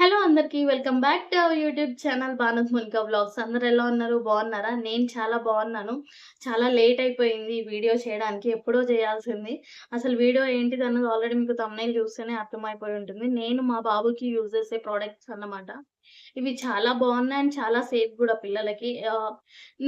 Hello అందరికీ welcome back to our YouTube channel Bhanuth Monika vlogs అందరు ఎలా ఉన్నారు? బాగున్నారా? నేను చాలా బాగున్నాను. చాలా లేట్ అయిపోయింది ఈ వీడియో చేయడానికి. ఎప్పుడో చేయాల్సింది. అసలు వీడియో ఏంటిది అన్నది ఆల్రెడీ మీకు తమ్నైల్ చూస్తేనే అర్థమైపోయి ఉంటుంది. నేను మా బాబుకి యూజ్ చేసే ప్రోడక్ట్స్ అన్నమాట. ఇవి చాలా బాగున్నాయి అండ్ చాలా సేఫ్ కూడా పిల్లలకి.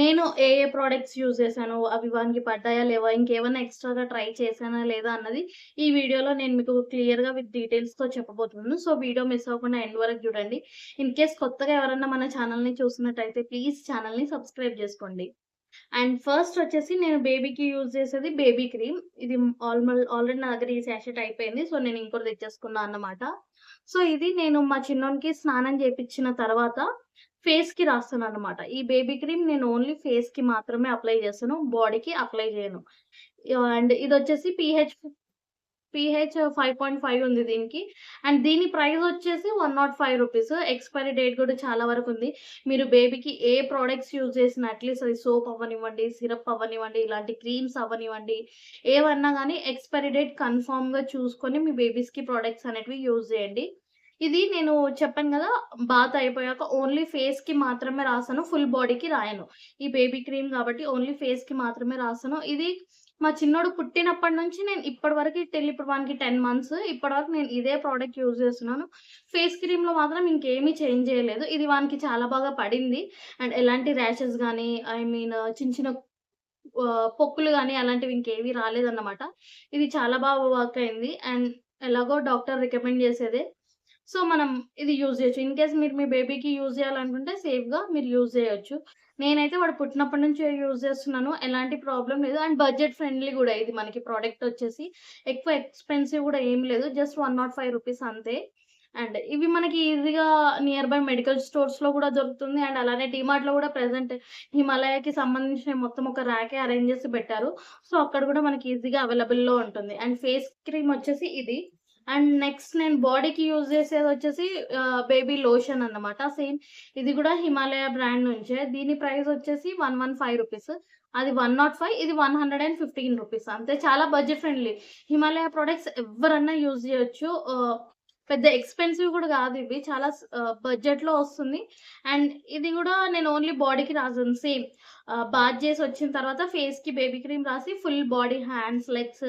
నేను ఏ ఏ ప్రోడక్ట్స్ యూజ్ చేశాను అవి వానికి పడ్డాయా లేవా ఇంకేమైనా ఎక్స్ట్రాగా ట్రై చేశానా లేదా అన్నది ఈ వీడియోలో నేను మీకు క్లియర్గా విత్ డీటెయిల్స్తో చెప్పబోతున్నాను. సో వీడియో మిస్ అవ్వకుండా ఎండ్ వరకు చూడండి. ఇన్ కేస్ కొత్తగా ఎవరన్నా మన ఛానల్ని చూసినట్టయితే ప్లీజ్ ఛానల్ని సబ్స్క్రైబ్ చేసుకోండి. అండ్ ఫస్ట్ వచ్చేసి నేను బేబీకి యూజ్ చేసేది బేబీ క్రీమ్. ఇది ఆల్మల్ ఆల్రెడీ నా దగ్గర ఈ శాషెట్ అయిపోయింది. సో నేను ఇంకోటి తెచ్చేసుకున్నాను అన్నమాట. సో ఇది నేను మా చిన్నోనికి స్నానం చేపించిన తర్వాత ఫేస్కి రాస్తాను అనమాట ఈ బేబీ క్రీమ్ నేను ఓన్లీ ఫేస్కి మాత్రమే అప్లై చేస్తాను బాడీకి అప్లై చేయను. అండ్ ఇది వచ్చేసి pH pH five point five ఉంది దీనికి. అండ్ దీని ప్రైస్ వచ్చేసి one not five rupees. Expiry date కూడా చాలా వరకు ఉంది. మీరు బేబీకి ఏ ప్రోడక్ట్స్ యూజ్ చేసిన అట్లీస్ట్ అది సోప్ అవ్వనివ్వండి సిరప్ అవ్వనివ్వండి ఇలాంటి క్రీమ్స్ అవ్వనివ్వండి ఏవన్నా కానీ ఎక్స్పైరీ డేట్ కన్ఫామ్గా చూసుకొని మీ బేబీస్కి ప్రోడక్ట్స్ అనేటివి యూజ్ చేయండి. ఇది నేను చెప్పాను కదా బాత్ అయిపోయాక ఓన్లీ ఫేస్కి మాత్రమే రాసాను ఫుల్ బాడీకి రాయను. ఈ బేబీ క్రీమ్ కాబట్టి ఓన్లీ ఫేస్కి మాత్రమే రాసాను. ఇది మా చిన్నోడు పుట్టినప్పటి నుంచి నేను ఇప్పటి వరకు టెల్ ఇప్పుడు వానికి టెన్ మంత్స్ ఇప్పటి వరకు నేను ఇదే ప్రోడక్ట్ యూజ్ చేస్తున్నాను. ఫేస్ క్రీమ్లో మాత్రం ఇంకేమీ చేంజ్ చేయలేదు. ఇది వానికి చాలా బాగా పడింది. అండ్ ఎలాంటి ర్యాషెస్ కానీ ఐ మీన్ చిన్న చిన్న పొక్కులు కానీ అలాంటివి ఇంకేవి రాలేదన్నమాట. ఇది చాలా బాగా వర్క్ అయింది. అండ్ ఎలాగో డాక్టర్ రికమెండ్ చేసేదే సో మనం ఇది యూజ్ చేయొచ్చు. ఇన్ కేస్ మీరు మీ బేబీకి యూజ్ చేయాలనుకుంటే సేఫ్గా మీరు యూజ్ చేయొచ్చు. నేనైతే వాడు పుట్టినప్పటి నుంచి యూజ్ చేస్తున్నాను. ఎలాంటి ప్రాబ్లం లేదు. అండ్ బడ్జెట్ ఫ్రెండ్లీ కూడా ఇది మనకి ప్రోడక్ట్ వచ్చేసి. ఎక్కువ ఎక్స్పెన్సివ్ కూడా ఏం లేదు. Just one not five rupees అంతే. అండ్ ఇవి మనకి ఈజీగా నియర్ బై మెడికల్ స్టోర్స్లో కూడా దొరుకుతుంది. అండ్ అలానే డిమార్ట్లో కూడా ప్రెసెంట్ హిమాలయకి సంబంధించిన మొత్తం ఒక ర్యాకే అరేంజ్ చేసి పెట్టారు. సో అక్కడ కూడా మనకి ఈజీగా అవైలబుల్లో ఉంటుంది. అండ్ ఫేస్ క్రీమ్ వచ్చేసి ఇది. అండ్ నెక్స్ట్ నేను బాడీకి యూజ్ చేసేది వచ్చేసి బేబీ లోషన్ అన్నమాట. సేమ్ ఇది కూడా హిమాలయ బ్రాండ్ నుంచే. దీని ప్రైస్ వచ్చేసి వన్ వన్ ఫైవ్ రూపీస్. అది వన్ నాట్ ఫైవ్ ఇది one hundred and fifteen rupees. అంతే చాలా బడ్జెట్ ఫ్రెండ్లీ. హిమాలయ ప్రొడక్ట్స్ ఎవరన్నా యూజ్ చేయొచ్చు. పెద్ద ఎక్స్పెన్సివ్ కూడా కాదు ఇవి. చాలా బడ్జెట్లో వస్తుంది. అండ్ ఇది కూడా నేను ఓన్లీ బాడీకి రాసాను సేమ్ బాత్ చేసి వచ్చిన తర్వాత ఫేస్కి బేబీ క్రీమ్ రాసి full body hands legs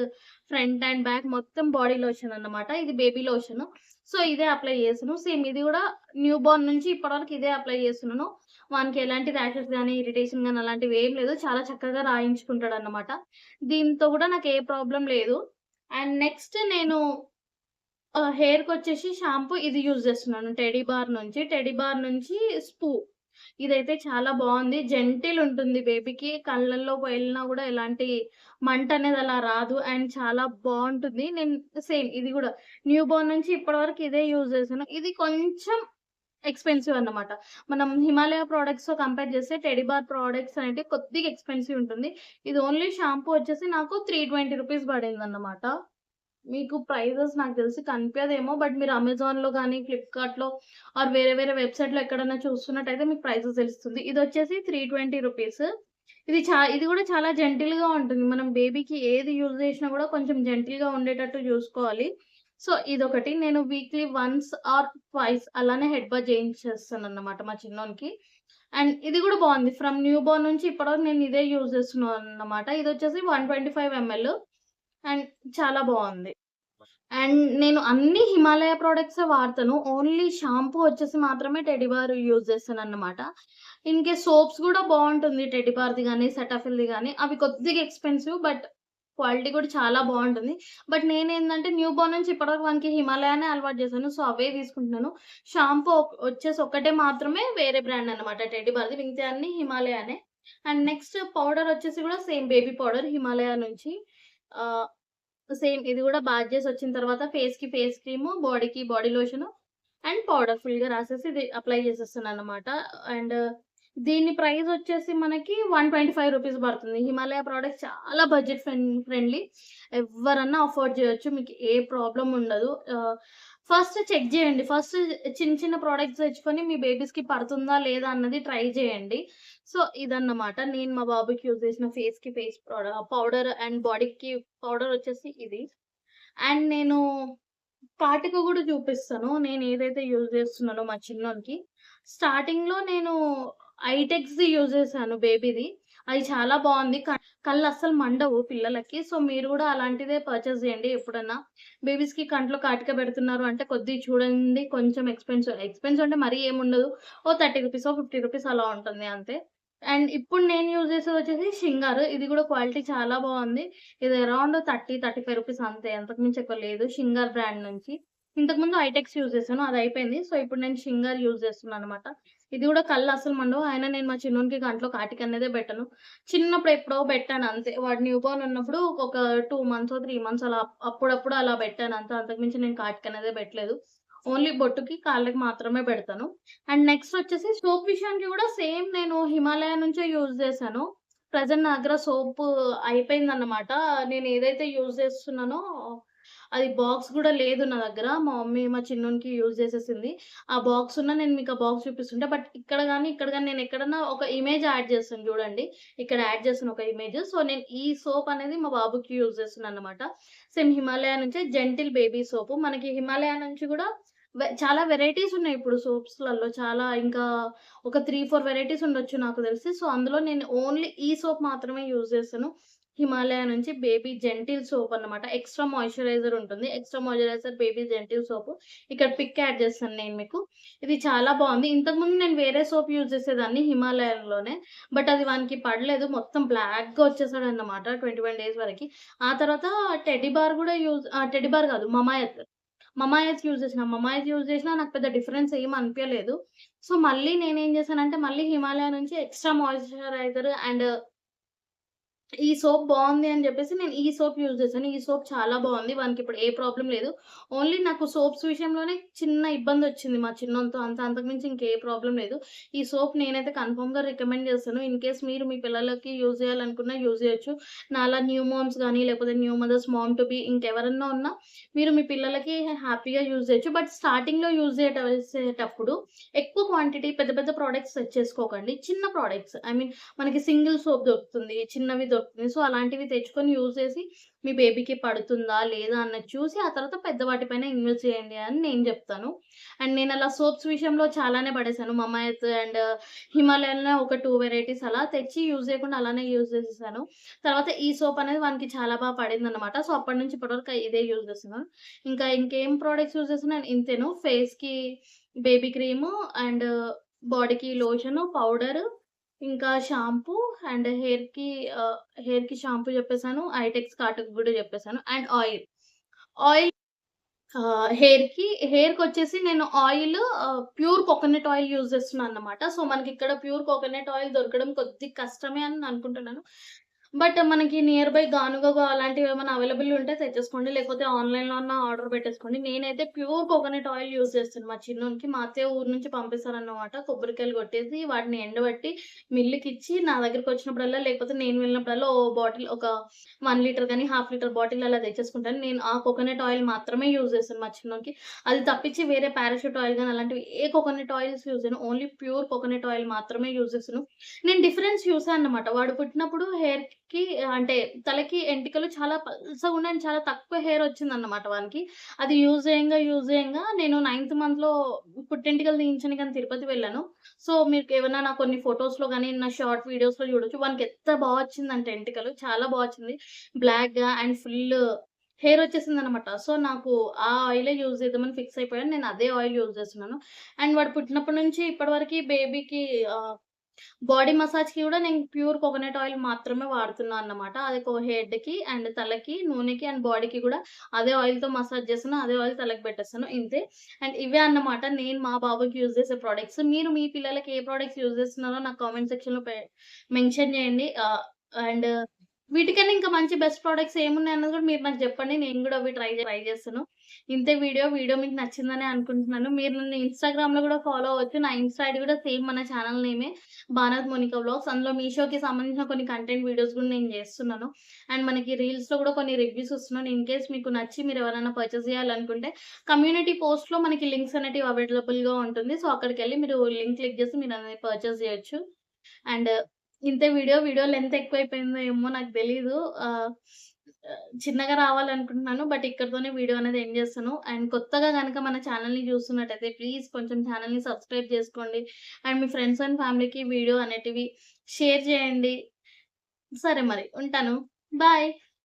front and back మొత్తం బాడీ లోషన్ అన్నమాట. ఇది బేబీ లోషన్. సో ఇదే అప్లై చేస్తున్నాను సేమ్ ఇది కూడా న్యూ బోర్న్ నుంచి ఇప్పటివరకు ఇదే అప్లై చేస్తున్నాను. వానికి ఎలాంటి ర్యాషెస్ కానీ ఇరిటేషన్ కానీ అలాంటివి ఏం లేదు. చాలా చక్కగా రాయించుకుంటాడు అనమాట దీంతో కూడా నాకు ఏ ప్రాబ్లం లేదు. అండ్ నెక్స్ట్ నేను హెయిర్కి వచ్చేసి షాంపూ ఇది యూజ్ చేస్తున్నాను. టెడీ బార్ నుంచి. టెడీ బార్ నుంచి స్పూ. ఇదైతే చాలా బాగుంది. జెంటిల్ ఉంటుంది బేబీకి. కళ్ళల్లో వెళ్ళినా కూడా ఎలాంటి మంట అనేది అలా రాదు. అండ్ చాలా బాగుంటుంది. నేను సేమ్ ఇది కూడా. న్యూ బోర్న్ నుంచి ఇప్పటి వరకు ఇదే యూజ్ చేశాను. ఇది కొంచెం ఎక్స్పెన్సివ్ అన్నమాట. మనం హిమాలయ ప్రోడక్ట్స్తో కంపేర్ చేస్తే టెడిబార్ ప్రోడక్ట్స్ అనేది కొద్దిగా ఎక్స్పెన్సివ్ ఉంటుంది. ఇది ఓన్లీ షాంపూ వచ్చేసి నాకు త్రీ ట్వంటీ రూపీస్ పడింది అన్నమాట మీకు ప్రైజెస్ నాకు తెలిసి కనిపించదేమో బట్ మీరు అమెజాన్లో కానీ ఫ్లిప్కార్ట్లో ఆర్ వేరే వేరే వెబ్సైట్లో ఎక్కడైనా చూస్తున్నట్టయితే మీకు ప్రైజెస్ తెలుస్తుంది. ఇది వచ్చేసి త్రీ ట్వంటీ రూపీస్. ఇది చా ఇది కూడా చాలా జెంటిల్గా ఉంటుంది. మనం బేబీకి ఏది యూజ్ చేసినా కూడా కొంచెం జెంటిల్గా ఉండేటట్టు చూసుకోవాలి. సో ఇదొకటి. నేను వీక్లీ వన్స్ ఆర్ ట్వైస్ అలానే హెడ్ బాత్ చేయించేస్తాను అన్నమాట మా చిన్నోనికి. అండ్ ఇది కూడా బాగుంది. ఫ్రమ్ న్యూ బోర్న్ నుంచి ఇప్పటివరకు నేను ఇదే యూజ్ చేస్తున్నాను అన్నమాట ఇది వచ్చేసి one twenty five ml. And చాలా బాగుంది. అండ్ నేను అన్ని హిమాలయ ప్రోడక్ట్స్ వాడతాను. ఓన్లీ షాంపూ వచ్చేసి మాత్రమే టెడిబార్ యూజ్ చేస్తాను అన్నమాట ఇన్ కేస్ సోప్స్ కూడా బాగుంటుంది. టెడిబార్ది కానీ సెటాఫిల్ది కానీ అవి కొద్దిగా ఎక్స్పెన్సివ్ బట్ క్వాలిటీ కూడా చాలా బాగుంటుంది. బట్ నేనేంటంటే న్యూ బోర్న్ నుంచి ఇప్పటివరకు మనకి హిమాలయానే అలవాటు చేశాను. సో అవే తీసుకుంటున్నాను. షాంపూ వచ్చేసి ఒక్కటే మాత్రమే వేరే బ్రాండ్ అనమాట టెడిబార్ది మిగతా అన్ని హిమాలయానే. అండ్ నెక్స్ట్ పౌడర్ వచ్చేసి కూడా సేమ్ బేబీ పౌడర్ హిమాలయ నుంచి. సేమ్ ఇది కూడా బాత్ చేసి వచ్చిన తర్వాత ఫేస్కి ఫేస్ క్రీమ్ బాడీకి బాడీ లోషన్ అండ్ పౌడర్ ఫుల్గా రాసేసి ఇది అప్లై చేసేస్తున్నాను అనమాట అండ్ దీని ప్రైస్ వచ్చేసి మనకి వన్ ట్వంటీ ఫైవ్ రూపీస్ పడుతుంది. హిమాలయ ప్రోడక్ట్ చాలా బడ్జెట్ ఫ్రెండ్లీ ఎవరన్నా అఫోర్డ్ చేయొచ్చు. మీకు ఏ ప్రాబ్లం ఉండదు. ఫస్ట్ చెక్ చేయండి ఫస్ట్ చిన్న చిన్న ప్రోడక్ట్స్ తెచ్చుకొని మీ బేబీస్కి పడుతుందా లేదా అన్నది ట్రై చేయండి సో ఇదన్నమాట నేను మా బాబుకి యూజ్ చేసిన ఫేస్కి ఫేస్ పౌడర్ అండ్ బాడీకి పౌడర్ వచ్చేసి ఇది అండ్ నేను పాటికి కూడా చూపిస్తాను. నేను ఏదైతే యూజ్ చేస్తున్నానో మా చిన్నోనికి. స్టార్టింగ్‌లో నేను ఐటెక్స్‌ది యూజ్ చేశాను బేబీది. అది చాలా బాగుంది కళ్ళు అస్సలు మండవు పిల్లలకి. సో, మీరు కూడా అలాంటిదే పర్చేస్ చేయండి ఎప్పుడన్నా. బేబీస్‌కి కంట్లో కాటిక పెడుతున్నారు అంటే కొద్దిగా చూడండి కొంచెం ఎక్స్పెన్స్ ఎక్స్పెన్స్ అంటే మరీ ఏముండదు. ఓ థర్టీ రూపీస్ ఓ ఫిఫ్టీ రూపీస్ అలా ఉంటుంది అంతే. అండ్ ఇప్పుడు నేను యూజ్ చేసేది వచ్చేసి షింగార్. ఇది కూడా క్వాలిటీ చాలా బాగుంది ఇది అరౌండ్ 30, 35 రూపీస్ అంతే. అంతకుమించి ఎక్కువ లేదు. షింగార్ బ్రాండ్ నుంచి. ఇంతకుముందు ఐటెక్స్ యూజ్ చేశాను. అది అయిపోయింది. సో, ఇప్పుడు నేను షింగార్ యూజ్ చేస్తున్నాను అనమాట ఇది కూడా కళ్ళు అసలు మండవు. అయినా నేను మా చిన్నోనికి గంటలో కాటికి అనేదే పెట్టను. చిన్నప్పుడు ఎప్పుడో పెట్టాను అంతే. వాడు న్యూ బోర్న్ ఉన్నప్పుడు ఒక టూ మంత్స్ త్రీ మంత్స్ అలా అప్పుడప్పుడు అలా పెట్టాను అంతే. అంతకు మించి నేను కాటికి అనేదే పెట్టలేదు. ఓన్లీ బొట్టుకి, కాళ్ళకి మాత్రమే పెడతాను. అండ్ నెక్స్ట్ వచ్చేసి సోప్ విషయానికి కూడా సేమ్ నేను హిమాలయ నుంచే యూజ్ చేశాను. ప్రజెంట్ నా దగ్గర సోప్ అయిపోయిందన్నమాట. నేను ఏదైతే యూజ్ చేస్తున్నానో అది బాక్స్ కూడా లేదు నా దగ్గర. మా మమ్మీ మా చిన్నోనికి యూజ్ చేసేసింది. ఆ బాక్స్ ఉన్న నేను మీకు ఆ బాక్స్ చూపిస్తుంటే బట్ ఇక్కడ కానీ ఇక్కడ కానీ నేను ఎక్కడన్నా ఒక ఇమేజ్ యాడ్ చేస్తాను చూడండి. ఇక్కడ యాడ్ చేసిన ఒక ఇమేజ్. సో, నేను ఈ సోప్ అనేది మా బాబుకి యూజ్ చేస్తున్నాను అనమాట సేమ్ హిమాలయ నుంచి జెంటిల్ బేబీ సోపు. మనకి హిమాలయ నుంచి కూడా చాలా వెరైటీస్ ఉన్నాయి ఇప్పుడు సోప్స్‌లలో. చాలా ఇంకా ఒక 3, 4 వెరైటీస్ ఉండొచ్చు నాకు తెలిసి. సో, అందులో నేను ఓన్లీ ఈ సోప్ మాత్రమే యూజ్ చేశాను. హిమాలయ నుంచి బేబీ జెంటిల్ సోప్ అన్నమాట. ఎక్స్‌ట్రా మాయిశ్చరైజర్ ఉంటుంది. Extra moisturiser baby gentle soap. ఇక్కడ పిక్ యాడ్ చేస్తాను నేను మీకు. ఇది చాలా బాగుంది ఇంతకుముందు నేను వేరే సోప్ యూజ్ చేసేదాన్ని హిమాలయంలోనే బట్ అది వానికి పడలేదు. మొత్తం బ్లాక్‌గా వచ్చేసాడన్నమాట 21 డేస్ వరకు ఆ తర్వాత టెడ్డీ బార్ యూజ్ ఆహ్, బార్ కాదు మమాయత్. మమాయత్ యూజ్ చేసిన. మమాయత్ యూజ్ చేసినా నాకు పెద్ద డిఫరెన్స్ ఏం అనిపించలేదు సో, మళ్ళీ నేనేం చేశానంటే మళ్ళీ హిమాలయ నుంచి ఎక్స్‌ట్రా మాయిశ్చరైజర్ అండ్ ఈ సోప్ బాగుంది అని చెప్పేసి నేను ఈ సోప్ యూజ్ చేశాను. ఈ సోప్ చాలా బాగుంది వానికి ఇప్పుడు ఏ ప్రాబ్లం లేదు. ఓన్లీ నాకు సోప్స్ విషయంలోనే చిన్న ఇబ్బంది వచ్చింది మా చిన్నంతో అంత అంతకుమించి ఇంకే ప్రాబ్లం లేదు. ఈ సోప్ నేనైతే కన్ఫర్మ్‌గా రికమెండ్ చేస్తాను. ఇన్ కేస్ మీరు మీ పిల్లలకి యూజ్ చేయాలనుకున్నా యూజ్ చేయొచ్చు. నాలా న్యూ మామ్స్ కానీ లేకపోతే new mothers mom to be ఇంకెవరన్నా ఉన్నా మీరు మీ పిల్లలకి హ్యాపీగా యూజ్ చేయొచ్చు. బట్ స్టార్టింగ్‌లో యూజ్ చేసేటప్పుడు ఎక్కువ క్వాంటిటీ పెద్ద పెద్ద ప్రోడక్ట్స్ తెచ్చేసుకోకండి. చిన్న ప్రోడక్ట్స్ ఐ మీన్ మనకి సింగిల్ సోప్ దొరుకుతుంది. చిన్నవి దొరుకుతుంది. సో, అలాంటివి తెచ్చుకొని యూజ్ చేసి మీ బేబీకి పడుతుందా? లేదా? అన్నది చూసి ఆ తర్వాత పెద్ద వాటిపైన ఇన్వెస్ట్ చేయండి అని నేను చెప్తాను. అండ్ నేను అలా సోప్స్ విషయంలో చాలానే పడేసాను. మమాయత్ అండ్ హిమాలయన్‌లో ఒక టూ వెరైటీస్ అలా తెచ్చి యూజ్ చేయకుండా అలానే యూజ్ చేసేసాను. తర్వాత ఈ సోప్ అనేది వానికి చాలా బాగా పడింది అనమాట సో, అప్పటి నుంచి ఇప్పటివరకు ఇదే యూజ్ చేస్తున్నాను. ఇంకా ఇంకేం ప్రోడక్ట్స్ యూజ్ చేస్తున్నాను ఇంతేను. ఫేస్‌కి బేబీ క్రీము అండ్ బాడీకి లోషను, పౌడరు ఇంకా షాంపూ అండ్ హెయిర్‌కి హెయిర్ హెయిర్‌కి షాంపూ చెప్పేసాను. ఐటెక్స్ కాటుక కూడా చెప్పేసాను. And oil. ఆయిల్ ఆహ్, హెయిర్‌కి వచ్చేసి నేను oil pure coconut oil use చేస్తున్నాను అనమాట సో, మనకి ఇక్కడ ప్యూర్ కోకోనట్ ఆయిల్ దొరకడం కొద్ది కష్టమే అని అనుకుంటున్నాను. బట్ మనకి నియర్ బై గానుగా అలాంటివి ఏమైనా అవైలబుల్ ఉంటే తెచ్చేసుకోండి. లేకపోతే ఆన్‌లైన్‌లో ఉన్న ఆర్డర్ పెట్టేసుకోండి. నేనైతే ప్యూర్ కోకోనట్ ఆయిల్ యూజ్ చేస్తాను మా చిన్నోనికి. మా అత్తయ్య ఊరు నుంచి పంపిస్తారన్నమాట. కొబ్బరికాయలు కొట్టేసి వాటిని ఎండబెట్టి మిల్లుకిచ్చి నా దగ్గరికి వచ్చినప్పుడల్లా లేకపోతే నేను వెళ్ళినప్పుడల్లా ఓ బాటిల్ ఒక వన్ లీటర్ కానీ హాఫ్ లీటర్ బాటిల్ అలా తెచ్చేసుకుంటాను. నేను ఆ కోకోనట్ ఆయిల్ మాత్రమే యూజ్ చేస్తాను మా చిన్నోనికి. అది తప్పించి వేరే పారాషూట్ ఆయిల్ కానీ అలాంటివి ఏ కోకోనట్ ఆయిల్స్ యూజ్ చేయను. ఓన్లీ ప్యూర్ కోకోనట్ ఆయిల్ మాత్రమే యూజ్ చేస్తాను. నేను డిఫరెన్స్ చూసానన్నమాట. వాడు పుట్టినప్పుడు హెయిర్ కి అంటే తలకి ఎంటికలు చాలా పల్సగా ఉన్నాయి. చాలా తక్కువ హెయిర్ వచ్చిందన్నమాట వానికి. అది యూజ్ చేయంగా, యూజ్ చేయంగా నేను నైన్త్ మంత్‌లో పుట్టెంటికలు కానీ తిరుపతి వెళ్ళాను. సో, మీకు ఏమైనా నా కొన్ని ఫోటోస్‌లో కానీ నా షార్ట్ వీడియోస్‌లో చూడొచ్చు. వానికి ఎంత బాగా వచ్చిందంటే ఎంటికలు చాలా బాగా వచ్చింది. బ్లాక్‌గా అండ్ ఫుల్ హెయిర్ వచ్చేసింది అనమాట సో, నాకు ఆ ఆయిలే యూజ్ చేద్దామని ఫిక్స్ అయిపోయాను. నేను అదే ఆయిల్ యూజ్ చేస్తున్నాను. అండ్ వాడు పుట్టినప్పటి నుంచి ఇప్పటివరకు బేబీకి బాడీ మసాజ్‌కి కూడా నేను ప్యూర్ కోకోనట్ ఆయిల్ మాత్రమే వాడుతున్నాను అన్నమాట. అది హెడ్‌కి అండ్ తలకి, నూనెకి అండ్ బాడీకి కూడా అదే ఆయిల్‌తో మసాజ్ చేస్తాను. అదే ఆయిల్ తలకి పెట్టేస్తాను. ఇంతే. అండ్ ఇవే అన్నమాట నేను మా బాబుకి యూజ్ చేసే ప్రోడక్ట్స్ మీరు మీ పిల్లలకి ఏ ప్రోడక్ట్స్ యూజ్ చేస్తున్నారో నాకు కామెంట్ సెక్షన్‌లో మెన్షన్ చేయండి. అండ్ వీటికన్నా ఇంకా మంచి బెస్ట్ ప్రోడక్ట్స్ ఏమున్నాయి అన్నది కూడా మీరు నాకు చెప్పండి. నేను కూడా అవి ట్రై ట్రై చేస్తాను. ఇంతే వీడియో. వీడియో మీకు నచ్చిందని అనుకుంటున్నాను. మీరు నన్ను ఇన్‌స్టాగ్రామ్‌లో కూడా ఫాలో అవ్వచ్చు. నా ఇన్‌స్టా ఐడి కూడా సేమ్ మన ఛానల్ నేమే భానత్ మోనికా బ్లాగ్స్ అందులో మీషోకి సంబంధించిన కొన్ని కంటెంట్ వీడియోస్ కూడా నేను చేస్తున్నాను. అండ్ మనకి రీల్స్‌లో కూడా కొన్ని రివ్యూస్ వస్తున్నాను ఇన్ కేస్ మీకు నచ్చి మీరు ఎవరైనా పర్చేస్ చేయాలనుకుంటే కమ్యూనిటీ పోస్ట్‌లో మనకి లింక్స్ అనేటివి అవైలబుల్‌గా ఉంటుంది. సో, అక్కడికెళ్ళి మీరు లింక్ క్లిక్ చేసి మీరు అనేది పర్చేస్ చేయొచ్చు. అండ్ ఇంతే వీడియో. వీడియో లెంత్ ఎక్కువైపోయిందో ఏమో నాకు తెలీదు. చిన్నగా రావాలనుకుంటున్నాను. బట్ ఇక్కడితోనే వీడియో అనేది ఎండ్ చేస్తాను. అండ్ కొత్తగా కనుక మన ఛానల్ని చూస్తున్నట్టయితే ప్లీజ్ కొంచెం ఛానల్ని సబ్స్క్రైబ్ చేసుకోండి. అండ్ మీ ఫ్రెండ్స్ అండ్ ఫ్యామిలీకి వీడియో అనేటివి షేర్ చేయండి. సరే మరి ఉంటాను. బాయ్.